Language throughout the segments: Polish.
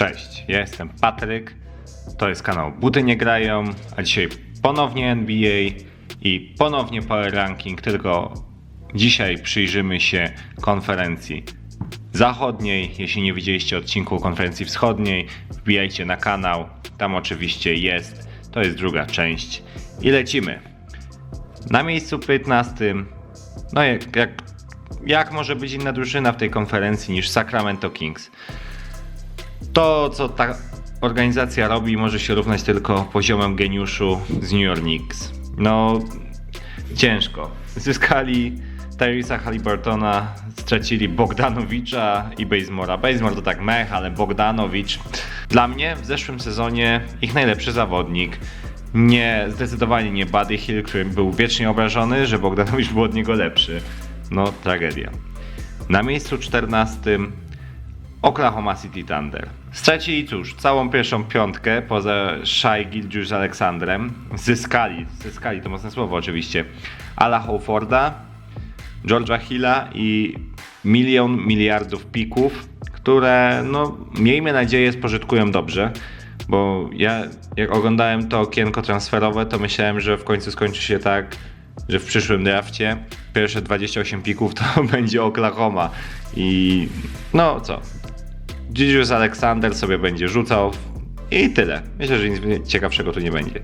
Cześć, ja jestem Patryk. To jest kanał Buty nie grają, a dzisiaj ponownie NBA i ponownie Power Ranking, tylko dzisiaj przyjrzymy się konferencji zachodniej. Jeśli nie widzieliście odcinku konferencji wschodniej, wbijajcie na kanał. Tam oczywiście jest. To jest druga część. I lecimy. Na miejscu 15. No jak, jak, jak może być inna drużyna w tej konferencji niż Sacramento Kings? To, co ta organizacja robi, może się równać tylko poziomem geniuszu z New York Knicks. No, ciężko. Zyskali Tyresa Halliburtona, stracili Bogdanowicza i Bazemora. Bazemore to tak mech, ale Bogdanowicz dla mnie w zeszłym sezonie ich najlepszy zawodnik. Nie, zdecydowanie nie Buddy Hill, który był wiecznie obrażony, że Bogdanowicz był od niego lepszy. No, tragedia. Na miejscu 14 Oklahoma City Thunder. Stracili cóż, całą pierwszą piątkę poza Shai Gilgeous Aleksandrem. Zyskali, zyskali to mocne słowo oczywiście, Ala Howarda, Georgia Hilla i milion miliardów pików, które no miejmy nadzieję spożytkują dobrze. Bo ja jak oglądałem to okienko transferowe, to myślałem, że w końcu skończy się tak, że w przyszłym drafcie pierwsze 28 pików to będzie Oklahoma. I no co, Gilgeous Aleksander sobie będzie rzucał i tyle. Myślę, że nic ciekawszego tu nie będzie.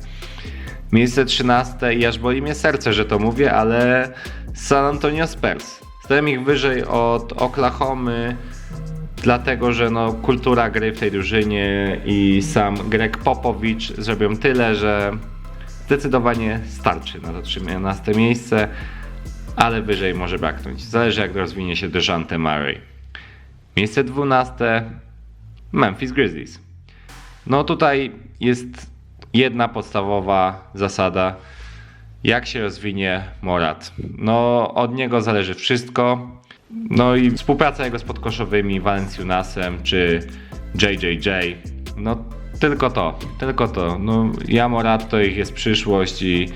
Miejsce 13 i aż boli mnie serce, że to mówię, ale San Antonio Spurs. Stałem ich wyżej od Oklahomy, dlatego że no, kultura gry w tej drużynie i sam Greg Popowicz zrobią tyle, że zdecydowanie starczy na to 13 miejsce, ale wyżej może braknąć. Zależy jak rozwinie się DeJounte Murray. Miejsce 12 Memphis Grizzlies. No tutaj jest jedna podstawowa zasada. Jak się rozwinie Morat? No od niego zależy wszystko. No i współpraca jego z podkoszowymi, Valenciunasem czy JJJ. No tylko to, tylko to. No ja Morat to ich jest przyszłość i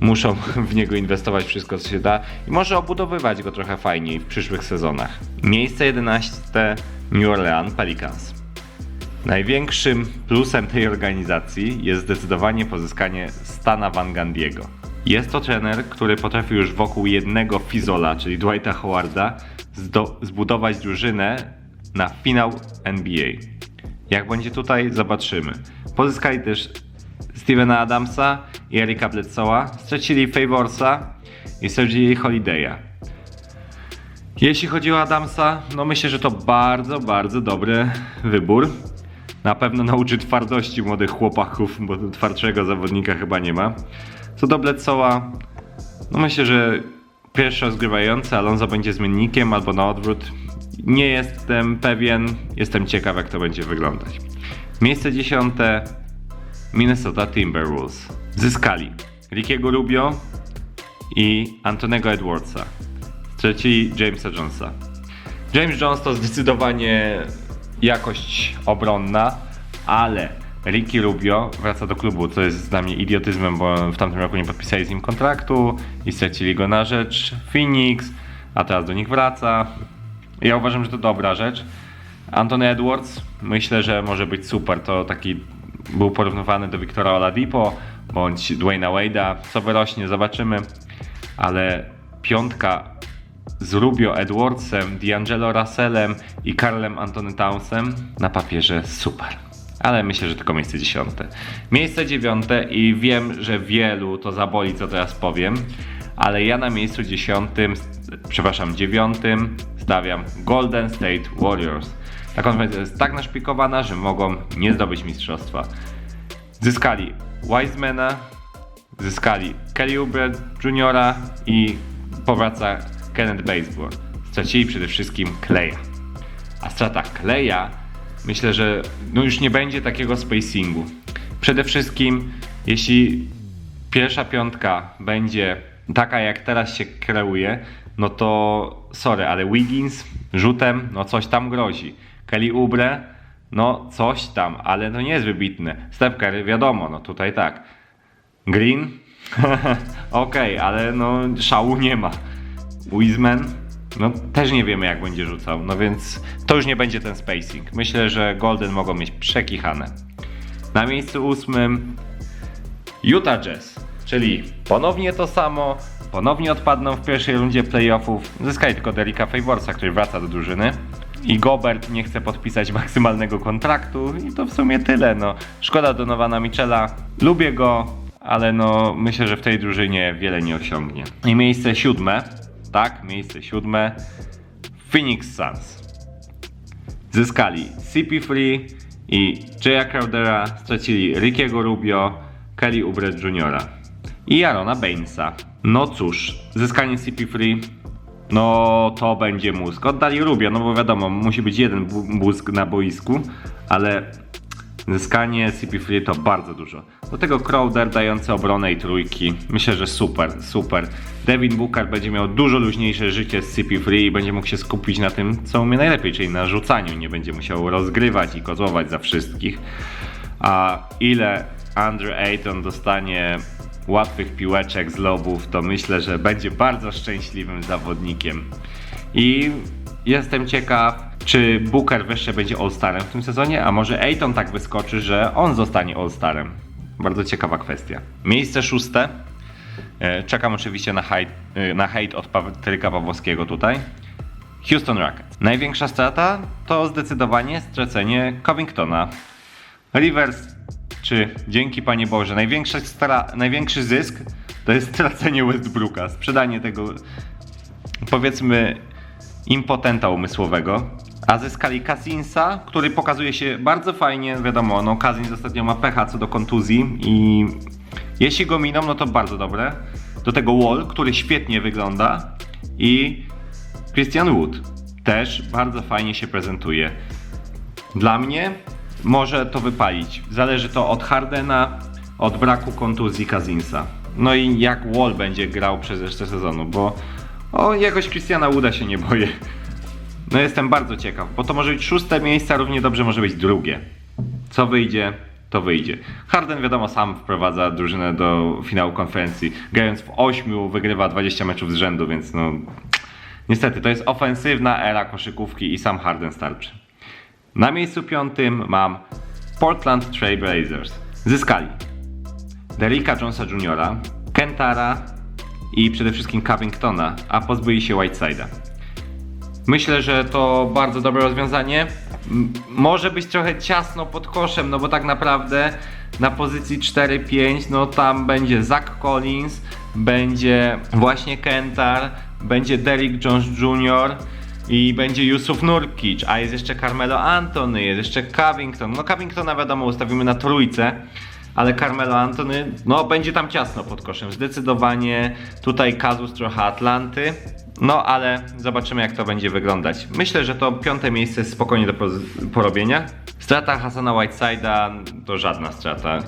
muszą w niego inwestować wszystko, co się da i może obudowywać go trochę fajniej w przyszłych sezonach. Miejsce 11 New Orleans Pelicans. Największym plusem tej organizacji jest zdecydowanie pozyskanie Stana Van Gandiego. Jest to trener, który potrafi już wokół jednego fizola, czyli Dwighta Howarda, zbudować drużynę na finał NBA. Jak będzie tutaj, zobaczymy. Pozyskali też Stevena Adamsa i Erika Bledsoe'a, stracili Favorsa i stracili Holiday'a. Jeśli chodzi o Adamsa, no myślę, że to bardzo, bardzo dobry wybór. Na pewno nauczy twardości młodych chłopaków, bo twardszego zawodnika chyba nie ma. Co do Bledsoe'a, no myślę, że pierwszy rozgrywający Alonso będzie zmiennikiem albo na odwrót. Nie jestem pewien, jestem ciekaw jak to będzie wyglądać. Miejsce dziesiąte Minnesota Timberwolves. Zyskali Rickiego Rubio i Antonego Edwardsa. Stracili Jamesa Jonesa. James Jones to zdecydowanie jakość obronna, ale Ricky Rubio wraca do klubu, co jest dla mnie idiotyzmem, bo w tamtym roku nie podpisali z nim kontraktu i stracili go na rzecz Phoenix, a teraz do nich wraca. Ja uważam, że to dobra rzecz. Anthony Edwards myślę, że może być super. To taki był porównywany do Wiktora Oladipo bądź Dwayna Wade'a. Co wyrośnie, zobaczymy. Ale piątka z Rubio Edwardsem, D'Angelo Russellem i Karlem Antony Townsem na papierze super. Ale myślę, że tylko miejsce dziesiąte. Miejsce dziewiąte i wiem, że wielu to zaboli, co teraz powiem, ale ja na miejscu dziesiątym, przepraszam, dziewiątym stawiam Golden State Warriors. Ta konferencja jest tak naszpikowana, że mogą nie zdobyć mistrzostwa. Zyskali Wisemana, zyskali Kelly Oubre Jr. i powraca Kenneth Baseball. Stracili przede wszystkim Kleja. A strata Kleja myślę, że no już nie będzie takiego spacingu. Przede wszystkim, jeśli pierwsza piątka będzie taka, jak teraz się kreuje, no to sorry, ale Wiggins rzutem, no coś tam grozi. Kelly Oubre, no coś tam, ale to nie jest wybitne. Steph wiadomo, no tutaj tak. Green, okej, ale no szału nie ma. Wiseman, no też nie wiemy jak będzie rzucał, no więc to już nie będzie ten spacing. Myślę, że Golden mogą mieć przekichane. Na miejscu ósmym Utah Jazz, czyli ponownie to samo, ponownie odpadną w pierwszej rundzie playoffów, zyskali tylko Derricka Favorsa, który wraca do drużyny. I Gobert nie chce podpisać maksymalnego kontraktu i to w sumie tyle, no. Szkoda Donowana Michela, lubię go, ale no myślę, że w tej drużynie wiele nie osiągnie. I miejsce siódme, tak, miejsce siódme, Phoenix Suns. Zyskali CP3 i Jaya Crowdera, stracili Rickiego Rubio, Kelly Oubre Jr. i Arona Bainesa. No cóż, zyskanie CP3 no to będzie mózg. Oddali Rubio, no bo wiadomo, musi być jeden mózg na boisku, ale zyskanie CP3 to bardzo dużo. Do tego Crowder dający obronę i trójki. Myślę, że super, super. Devin Booker będzie miał dużo luźniejsze życie z CP3 i będzie mógł się skupić na tym, co umie najlepiej, czyli na rzucaniu. Nie będzie musiał rozgrywać i kozłować za wszystkich. A ile Andrew Ayton dostanie łatwych piłeczek z lobów, to myślę, że będzie bardzo szczęśliwym zawodnikiem. I jestem ciekaw, czy Booker wreszcie będzie All-Starem w tym sezonie, a może Ayton tak wyskoczy, że on zostanie All-Starem. Bardzo ciekawa kwestia. Miejsce szóste. E, Czekam oczywiście na hejt, na hejt od Patryka Pawłowskiego tutaj. Houston Rockets. Największa strata to zdecydowanie stracenie Covingtona. Rivers, czy dzięki Panie Boże, największa stra, największy zysk to jest stracenie Westbrooka, sprzedanie tego powiedzmy impotenta umysłowego. A zyskali Kazinsa, który pokazuje się bardzo fajnie, wiadomo, no Kazins ostatnio ma pecha co do kontuzji i jeśli go miną, no to bardzo dobre. Do tego Wall, który świetnie wygląda i Christian Wood też bardzo fajnie się prezentuje. Dla mnie może to wypalić. Zależy to od Hardena, od braku kontuzji Kazinsa. No i jak Wall będzie grał przez resztę sezonu, bo o jakoś Christiana Wooda się nie boję. No jestem bardzo ciekaw, bo to może być szóste miejsce, a równie dobrze może być drugie. Co wyjdzie, to wyjdzie. Harden wiadomo sam wprowadza drużynę do finału konferencji. Grając w ośmiu wygrywa 20 meczów z rzędu, więc no niestety to jest ofensywna era koszykówki i sam Harden starczy. Na miejscu piątym mam Portland Trail Blazers. Zyskali Derricka Jonesa Jr., Kentara i przede wszystkim Covingtona, a pozbyli się Whiteside'a. Myślę, że to bardzo dobre rozwiązanie. Może być trochę ciasno pod koszem, no bo tak naprawdę na pozycji 4-5, no tam będzie Zach Collins, będzie właśnie Kentar, będzie Derrick Jones Jr. i będzie Yusuf Nurkic, a jest jeszcze Carmelo Anthony, jest jeszcze Covington. No Covingtona wiadomo ustawimy na trójce, ale Carmelo Anthony, no będzie tam ciasno pod koszem. Zdecydowanie tutaj kazus trochę Atlanty. No ale zobaczymy jak to będzie wyglądać. Myślę, że to piąte miejsce jest spokojnie do porobienia. Strata Hasana Whiteside'a to żadna strata.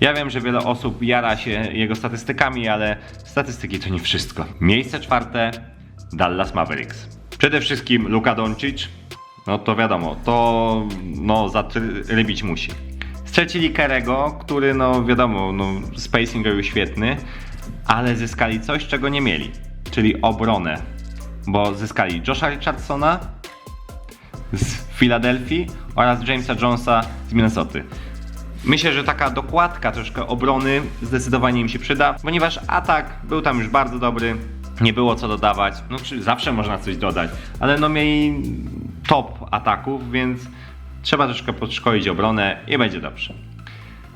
Ja wiem, że wiele osób jara się jego statystykami, ale statystyki to nie wszystko. Miejsce czwarte Dallas Mavericks. Przede wszystkim Luka Doncic. No to wiadomo, to no zatrybić musi. Stracili Kerego, który no wiadomo, no spacing robił świetny, ale zyskali coś, czego nie mieli, czyli obronę. Bo zyskali Josha Richardsona z Filadelfii oraz Jamesa Jonesa z Minnesoty. Myślę, że taka dokładka troszkę obrony zdecydowanie im się przyda, ponieważ atak był tam już bardzo dobry, nie było co dodawać. No, zawsze można coś dodać, ale no mieli top ataków, więc trzeba troszkę podszkolić obronę i będzie dobrze.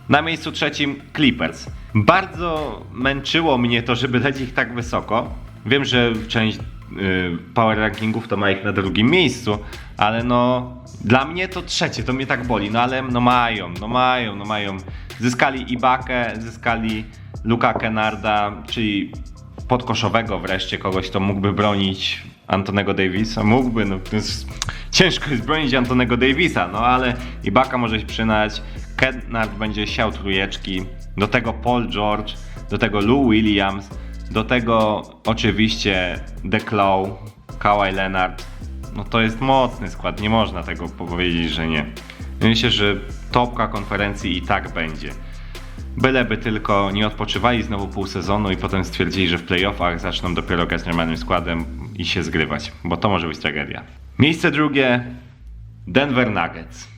Na miejscu trzecim Clippers. Bardzo męczyło mnie to, żeby dać ich tak wysoko. Wiem, że część y, power rankingów to ma ich na drugim miejscu, ale no dla mnie to trzecie, to mnie tak boli, no ale no mają, no mają, no mają. Zyskali Ibakę, zyskali Luka Kennarda, czyli podkoszowego wreszcie, kogoś, kto mógłby bronić Antonego Davisa. Mógłby, no jest, ciężko jest bronić Antonego Davisa, no ale Ibaka może się przynać, Kennard będzie siał trójeczki, do tego Paul George, do tego Lou Williams, do tego oczywiście DeClaw, Kawhi Leonard. No to jest mocny skład, nie można tego powiedzieć, że nie. Myślę, że topka konferencji i tak będzie. Byleby tylko nie odpoczywali znowu pół sezonu i potem stwierdzili, że w playoffach zaczną dopiero grać normalnym składem i się zgrywać, bo to może być tragedia. Miejsce drugie Denver Nuggets.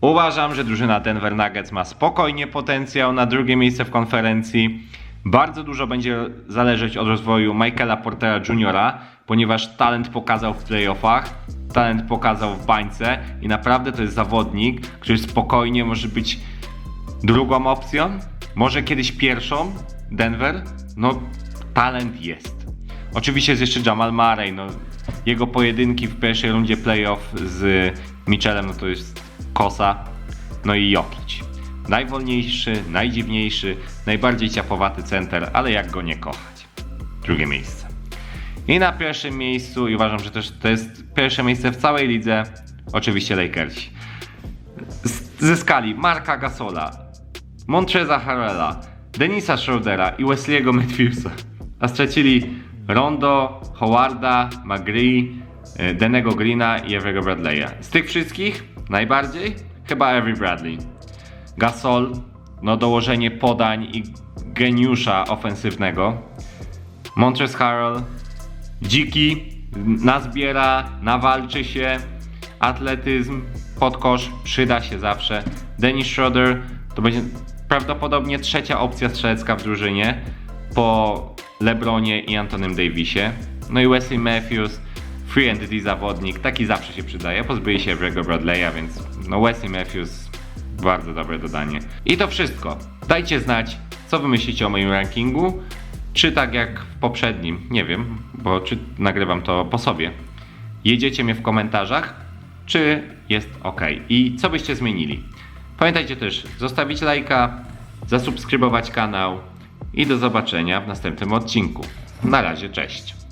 Uważam, że drużyna Denver Nuggets ma spokojnie potencjał na drugie miejsce w konferencji. Bardzo dużo będzie zależeć od rozwoju Michaela Portera Jr., ponieważ talent pokazał w playoffach, talent pokazał w bańce i naprawdę to jest zawodnik, który spokojnie może być drugą opcją, może kiedyś pierwszą Denver. No, talent jest. Oczywiście jest jeszcze Jamal Murray, no, jego pojedynki w pierwszej rundzie playoff z Mitchellem, no to jest kosa. No i Jokic. Najwolniejszy, najdziwniejszy, najbardziej ciapowaty center, ale jak go nie kochać. Drugie miejsce. I na pierwszym miejscu, i uważam, że też to jest pierwsze miejsce w całej lidze, oczywiście Lakersi. Zyskali Marka Gasola, Montreza Harrella, Denisa Schroedera i Wesley'ego Matthewsa. A stracili Rondo, Howarda, McGree, Denego Greena i Everego Bradley'a. Z tych wszystkich najbardziej chyba Avery Bradley. Gasol, no dołożenie podań i geniusza ofensywnego. Montrezl Harrell, dziki, nazbiera, nawalczy się, atletyzm, podkosz, przyda się zawsze. Dennis Schroeder to będzie prawdopodobnie trzecia opcja strzelecka w drużynie po LeBronie i Antonym Davisie. No i Wesley Matthews, free entity zawodnik, taki zawsze się przydaje. Pozbyje się Everego Bradley'a, więc no Wesley Matthews bardzo dobre dodanie. I to wszystko. Dajcie znać, co wy myślicie o moim rankingu. Czy tak jak w poprzednim, nie wiem, bo czy nagrywam to po sobie. Jedziecie mnie w komentarzach, czy jest ok i co byście zmienili. Pamiętajcie też zostawić lajka, zasubskrybować kanał i do zobaczenia w następnym odcinku. Na razie, cześć.